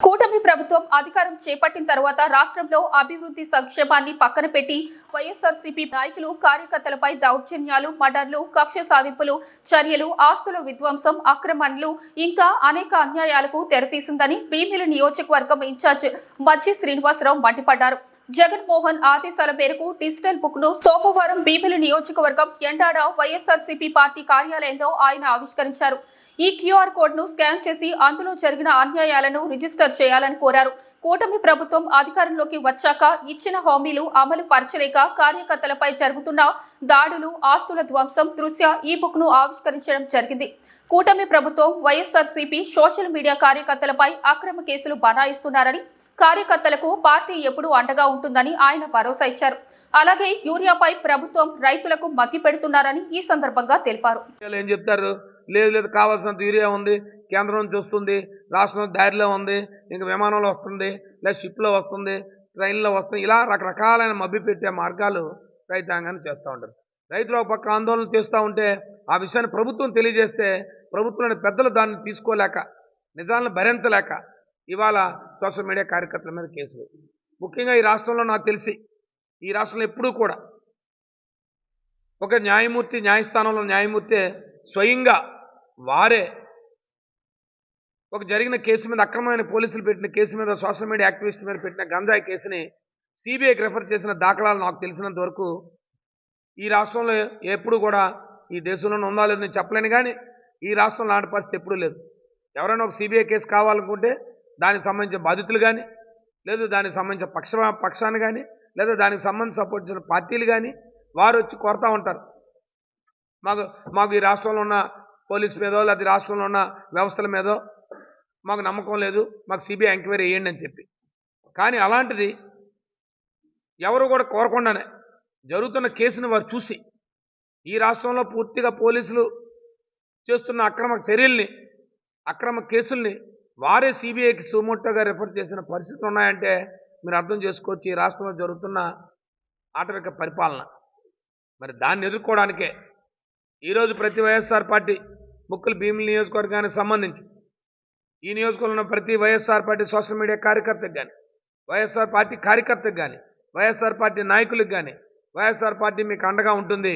కూటమి ప్రభుత్వం అధికారం చేపట్టిన తర్వాత రాష్ట్రంలో అభివృద్ధి సంక్షేమాన్ని పక్కన పెట్టి వైఎస్ఆర్సీపీ నాయకులు కార్యకర్తలపై దౌర్జన్యాలు మర్డర్లు కక్ష సాధింపులు చర్యలు ఆస్తుల విధ్వంసం ఆక్రమణలు ఇంకా అనేక అన్యాయాలకు తెరతీసిందని భీమిలి నియోజకవర్గం ఇన్ఛార్జ్ మజ్జి శ్రీనివాసరావు మండిపడ్డారు. జగన్మోహన్ ఆదేశాల మేరకు డిజిటల్ బుక్ను సోమవారం భీమిలి నియోజకవర్గం ఎండాడ వైఎస్ఆర్సీపీ పార్టీ కార్యాలయంలో ఆయన ఆవిష్కరించారు. ఈ క్యూఆర్ కోడ్ను స్కాన్ చేసి అందులో జరిగిన అన్యాయాలను రిజిస్టర్ చేయాలని కోరారు. కూటమి ప్రభుత్వం అధికారంలోకి వచ్చాక ఇచ్చిన హామీలు అమలు పరచలేక కార్యకర్తలపై జరుగుతున్న దాడులు ఆస్తుల ధ్వంసం దృశ్య ఈ బుక్ను ఆవిష్కరించడం జరిగింది. కూటమి ప్రభుత్వం వైఎస్ఆర్సీపీ సోషల్ మీడియా కార్యకర్తలపై అక్రమ కేసులు బనాయిస్తున్నారని కార్యకర్తలకు పార్టీ ఎప్పుడూ అండగా ఉంటుందని ఆయన భరోసా ఇచ్చారు. అలాగే యూరియాపై ప్రభుత్వం రైతులకు మగ్గి పెడుతున్నారని ఈ సందర్భంగా తెలిపారు. ఏం చెప్తారు? లేదు లేదు కావాల్సినంత యూరియా ఉంది కేంద్రం నుంచి వస్తుంది రాష్ట్రం దారిలో ఉంది ఇంకా విమానంలో వస్తుంది లేదా షిప్లో వస్తుంది ట్రైన్లో వస్తుంది ఇలా రకరకాలైన మబ్బి పెట్టే మార్గాలు రైతాంగాన్ని చేస్తూ ఉంటారు. రైతులు ఒక పక్క ఆందోళన చేస్తూ ఉంటే ఆ విషయాన్ని ప్రభుత్వం తెలియజేస్తే ప్రభుత్వంలోని పెద్దలు దాన్ని తీసుకోలేక నిజాలను భరించలేక ఇవాళ సోషల్ మీడియా కార్యకర్తల మీద కేసులు. ముఖ్యంగా ఈ రాష్ట్రంలో నాకు తెలిసి ఈ రాష్ట్రంలో ఎప్పుడూ కూడా ఒక న్యాయమూర్తి న్యాయస్థానంలో న్యాయమూర్తి స్వయంగా వారే ఒక జరిగిన కేసు మీద అక్రమమైన పోలీసులు పెట్టిన కేసు మీద సోషల్ మీడియా యాక్టివిస్ట్ మీద పెట్టిన గంజాయి కేసుని సిబిఐకి రెఫర్ చేసిన దాఖలాలు నాకు తెలిసినంత వరకు ఈ రాష్ట్రంలో ఎప్పుడు కూడా ఈ దేశంలోనే ఉందా లేదు నేను చెప్పలేను కానీ ఈ రాష్ట్రంలో లాంటి పరిస్థితి ఎప్పుడూ లేదు. ఎవరైనా ఒక సిబిఐ కేసు కావాలనుకుంటే దానికి సంబంధించిన బాధితులు కానీ లేదా దానికి సంబంధించిన పక్ష పక్షాన్ని కానీ లేదా దానికి సంబంధించి సపోర్ట్ చేసిన పార్టీలు కానీ వారు వచ్చి కోరుతూ ఉంటారు. మాకు మాకు ఈ రాష్ట్రంలో ఉన్న పోలీస్ మీదో లేదా రాష్ట్రంలో ఉన్న వ్యవస్థల మీదో మాకు నమ్మకం లేదు. మాకు సిబిఐ ఎంక్వైరీ వేయండి అని చెప్పి. కానీ అలాంటిది ఎవరు కూడా కోరకుండానే జరుగుతున్న కేసుని వారు చూసి ఈ రాష్ట్రంలో పూర్తిగా పోలీసులు చేస్తున్న అక్రమ చర్యల్ని అక్రమ కేసుల్ని వారే సిబిఐకి సుమోటోగా రిఫర్ చేసిన పరిస్థితులు ఉన్నాయంటే మీరు అర్థం చేసుకోవచ్చు ఈ రాష్ట్రంలో జరుగుతున్న ఆటవిక పరిపాలన. మరి దాన్ని ఎదుర్కోవడానికే ఈరోజు ప్రతి వైఎస్ఆర్ పార్టీ ముక్కులు భీముల నియోజకవర్గానికి సంబంధించి ఈ నియోజకవర్గంలో ప్రతి వైఎస్ఆర్ పార్టీ సోషల్ మీడియా కార్యకర్తకు కానీ వైఎస్ఆర్ పార్టీ కార్యకర్తకు కానీ వైఎస్ఆర్ పార్టీ నాయకులకు కానీ వైఎస్ఆర్ పార్టీ మీకు అండగా ఉంటుంది.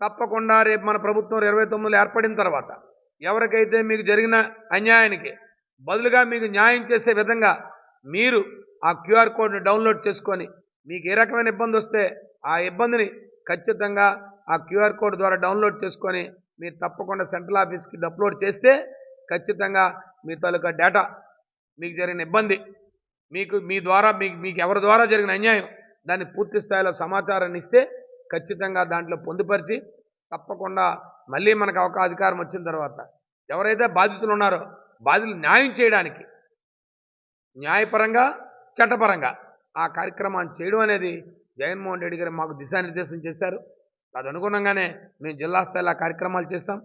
తప్పకుండా రేపు మన ప్రభుత్వం ఇరవై తొమ్మిదిలో ఏర్పడిన తర్వాత ఎవరికైతే మీకు జరిగిన అన్యాయానికి బదులుగా మీకు న్యాయం చేసే విధంగా మీరు ఆ క్యూఆర్ కోడ్ని డౌన్లోడ్ చేసుకొని మీకు ఏ రకమైన ఇబ్బంది వస్తే ఆ ఇబ్బందిని ఖచ్చితంగా ఆ క్యూఆర్ కోడ్ ద్వారా డౌన్లోడ్ చేసుకొని మీరు తప్పకుండా సెంట్రల్ ఆఫీస్కి అప్లోడ్ చేస్తే ఖచ్చితంగా మీ తాలూకా డేటా మీకు జరిగిన ఇబ్బంది మీకు మీ ద్వారా మీకు మీకు ఎవరి ద్వారా జరిగిన అన్యాయం దాన్ని పూర్తి స్థాయిలో సమాచారాన్ని ఇస్తే ఖచ్చితంగా దాంట్లో పొందుపరిచి తప్పకుండా మళ్ళీ మనకు అవకాశ అధికారం వచ్చిన తర్వాత ఎవరైతే బాధితులు ఉన్నారో బాధితులు న్యాయం చేయడానికి. న్యాయపరంగా చట్టపరంగా ఆ కార్యక్రమాన్ని చేయడం అనేది జగన్మోహన్ రెడ్డి గారు మాకు దిశానిర్దేశం చేశారు. అది అనుగుణంగానే మేము జిల్లా స్థాయిలో కార్యక్రమాలు చేశాం.